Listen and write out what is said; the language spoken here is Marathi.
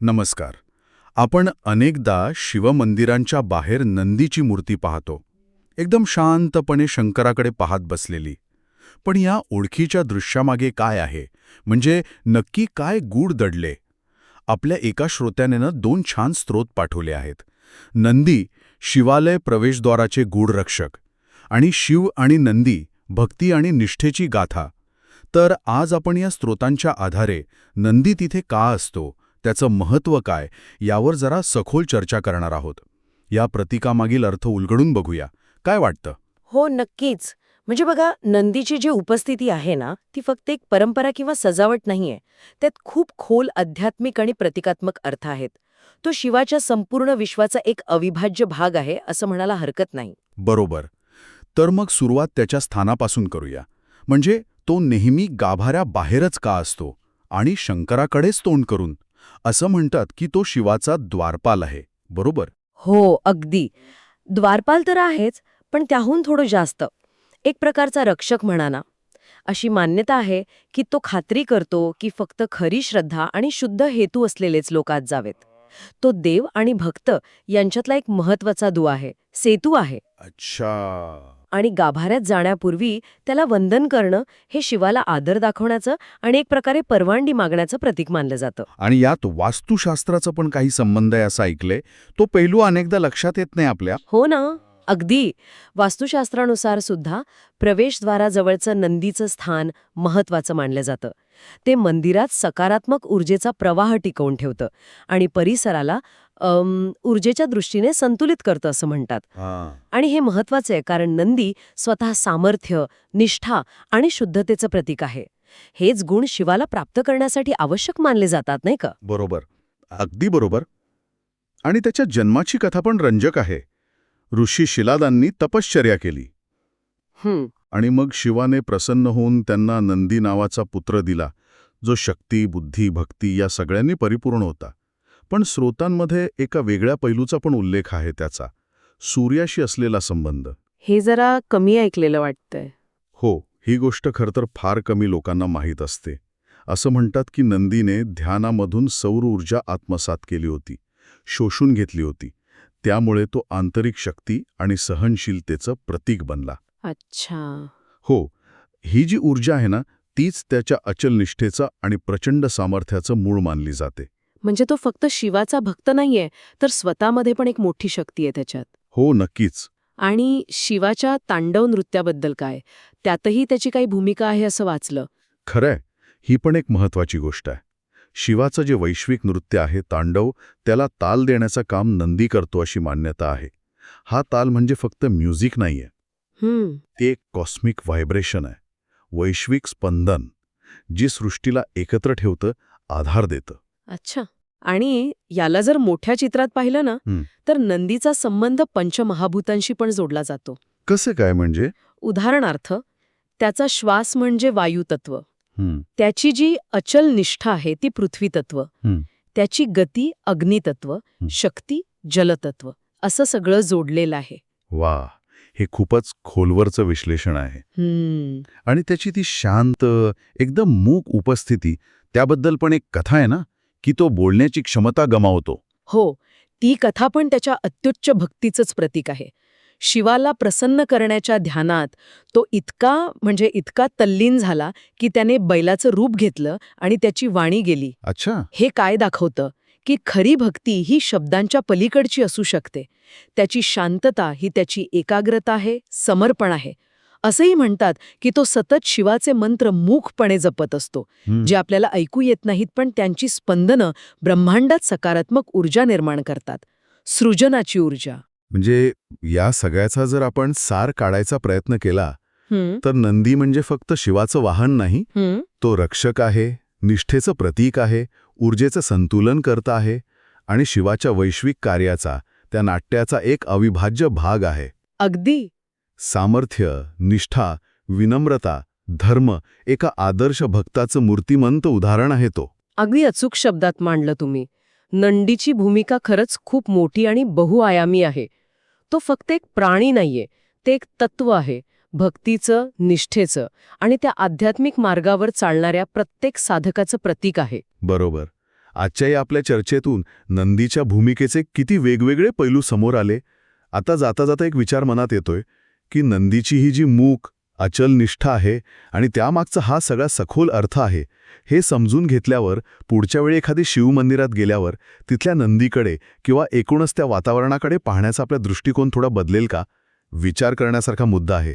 नमस्कार. आपण अनेकदा शिवमंदिरांच्या बाहेर नंदीची मूर्ती पाहतो. एकदम शांतपणे शंकराकडे पाहत बसलेली. पण या ओळखीच्या दृश्यामागे काय आहे? म्हणजे नक्की काय गूढ दडले? आपल्या एका श्रोत्याने दोन छान स्रोत पाठवले आहेत. नंदी शिवालय प्रवेशद्वाराचे गूढ रक्षक आणि शिव आणि नंदी भक्ती आणि निष्ठेची गाथा. तर आज आपण या स्रोतांच्या आधारे नंदी तिथे का असतो? त्याचं महत्त्व काय यावर जरा सखोल चर्चा करणार आहोत. या प्रतीकामागील अर्थ उलगडून बघूया. काय वाटतं? हो नक्कीच. म्हणजे बघा नंदीची जी उपस्थिती आहे ना ती फक्त एक परंपरा किंवा सजावट नाहीये. त्यात खूप खोल आध्यात्मिक आणि प्रतिकात्मक अर्थ आहेत. तो शिवाच्या संपूर्ण विश्वाचा एक अविभाज्य भाग आहे असं म्हणायला हरकत नाही. बरोबर. तर मग सुरुवात त्याच्या स्थानापासून करूया. म्हणजे तो नेहमी गाभाऱ्या बाहेरच का असतो आणि शंकराकडेच तोंड करून? असं म्हणतात की तो शिवाचा द्वारपाल आहे. बरोबर? हो अगदी. द्वारपाल तर आहेच पण त्याहून थोडं जास्त. एक प्रकारचा रक्षक म्हणा ना अशी मान्यता आहे की तो खात्री करतो की फक्त खरी श्रद्धा आणि शुद्ध हेतू असलेलेच लोक आत जावेत. तो देव आणि भक्त यांच्यातला एक महत्त्वाचा दुवा आहे सेतू आहे. अच्छा. आणि गाभाऱ्यात जाण्यापूर्वी त्याला वंदन करणं हे शिवाला आदर दाखवण्याचं आणि एक प्रकारे परवानगी मागण्याचं प्रतीक मानलं जातं. आणि यात वास्तुशास्त्राचा पण काही संबंध आहे असं ऐकलंय. तो पैलू अनेकदा लक्षात येत नाही आपल्या. हो ना. अगदी वास्तुशास्त्रानुसार सुद्धा प्रवेशद्वाराजवळचं नंदीचं स्थान महत्वाचं मानलं जातं. ते मंदिरात सकारात्मक ऊर्जेचा प्रवाह टिकवून ठेवतं आणि परिसराला ऊर्जेच्या दृष्टीने संतुलित करतं असं म्हणतात. आणि हे महत्वाचं आहे कारण नंदी स्वतः सामर्थ्य निष्ठा आणि शुद्धतेचं प्रतीक आहे. हेच गुण शिवाला प्राप्त करण्यासाठी आवश्यक मानले जातात नाही का? बरोबर. अगदी बरोबर. आणि त्याच्या जन्माची कथा पण रंजक आहे. ऋषी शिलादांनी तपश्चर्या केली. आणि मग शिवाने प्रसन्न होऊन त्यांना नंदी नावाचा पुत्र दिला जो शक्ती बुद्धी भक्ती या सगळ्यांनी परिपूर्ण होता. पण स्रोतांमध्ये एका वेगळ्या पैलूचा पण उल्लेख आहे त्याचा सूर्याशी असलेला संबंध. हे जरा कमी ऐकलेलं वाटतंय. हो ही गोष्ट खरं तर फार कमी लोकांना माहीत असते. असं म्हणतात की नंदीने ध्यानामधून सौर ऊर्जा आत्मसात केली होती शोषून घेतली होती. त्यामुळे तो आंतरिक शक्ती आणि सहनशीलतेचं प्रतीक बनला. अच्छा. हो ही जी ऊर्जा आहे ना तीच त्याच्या अचल निष्ठेचा आणि प्रचंड सामर्थ्याचं मूळ मानली जाते. म्हणजे तो फक्त शिवाचा भक्त नाहीये तर स्वतःमध्ये पण एक मोठी शक्ती आहे त्याच्यात. हो नक्कीच. आणि शिवाच्या तांडव नृत्याबद्दल काय? त्यातही त्याची काही भूमिका आहे असं वाचलं. खरंय. ही पण एक महत्वाची गोष्ट आहे. शिवाचं जे वैश्विक नृत्य आहे तांडव त्याला ताल देण्याचं काम नंदी करतो अशी मान्यता आहे. हा ताल म्हणजे फक्त म्युझिक नाहीये. ते एक कॉस्मिक व्हायब्रेशन आहे. वैश्विक स्पंदन जी सृष्टीला एकत्र ठेवतं आधार देतं. अच्छा. आणि याला जर मोठ्या चित्रात पाहिलं ना. तर नंदीचा संबंध पंचमहाभूतांशी पण जोडला जातो. कसे काय म्हणजे? उदाहरणार्थ त्याचा श्वास म्हणजे वायुतत्व. त्याची जी अचल निष्ठा आहे ती पृथ्वीतत्व. हं. त्याची गती अग्नितत्व शक्ती जलतत्व असं सगळं जोडलेलं आहे. वा हे खूपच खोलवरचं विश्लेषण आहे. हम्म. आणि त्याची ती शांत एकदम मूक उपस्थिती त्याबद्दल पण एक कथा आहे ना की तो बोलण्याची क्षमता गमावतो. हो ती कथा पण त्याच्या अत्युच्च भक्तीचंच प्रतीक आहे. शिवाला प्रसन्न करण्याच्या ध्यानात तो इतका म्हणजे इतका तल्लीन झाला की त्याने बैलाचं रूप घेतलं आणि त्याची वाणी गेली. अच्छा. हे काय दाखवतं? की खरी भक्ती ही शब्दांच्या पलीकडची असू शकते. त्याची शांतता ही त्याची एकाग्रता आहे समर्पण आहे. असंही म्हणतात की तो सतत शिवाचे मंत्र मूकपणे जपत असतो. जे आपल्याला ऐकू येत नाहीत पण त्यांची स्पंदनं ब्रह्मांडात सकारात्मक ऊर्जा निर्माण करतात. सृजनाची ऊर्जा. म्हणजे या सगळ्याचा जर आपण सार काढायचा प्रयत्न केला तर नंदी म्हणजे फक्त शिवाचं वाहन नाही तो रक्षक आहे निष्ठेचं प्रतीक आहे ऊर्जेचं संतुलन करता आहे आणि शिवाच्या वैश्विक कार्याचा त्या नाट्याचा एक अविभाज्य भाग आहे. अगदी. सामर्थ्य निष्ठा विनम्रता धर्म एका आदर्श भक्ताचं मूर्तिमंत उदाहरण आहे तो. अगदी अचूक शब्दात मांडलं तुम्ही. नंदीची भूमिका खरंच खूप मोठी आणि बहुआयामी आहे. तो फक्त एक प्राणी नाहीये ते एक तत्व आहे भक्तीचं निष्ठेचं आणि त्या आध्यात्मिक मार्गावर चालणाऱ्या प्रत्येक साधकाचं प्रतीक आहे. बरोबर. आजच्या या आपल्या चर्चेतून नंदीच्या भूमिकेचे किती वेगवेगळे पैलू समोर आले. आता जाता जाता एक विचार मनात येतोय की नंदीची ही जी मूक अचल निष्ठा आहे आणि त्यामागचा हा सगळा सखोल अर्थ आहे. हे समजून घेतल्यावर पुढच्या वेळी एखादी शिवमंदिरात गेल्यावर तिथल्या नंदीकडे किंवा एकूणच त्या वातावरणाकडे पाहण्याचा आपला दृष्टिकोन थोडा बदलेल का? विचार करण्यासारखा मुद्दा आहे.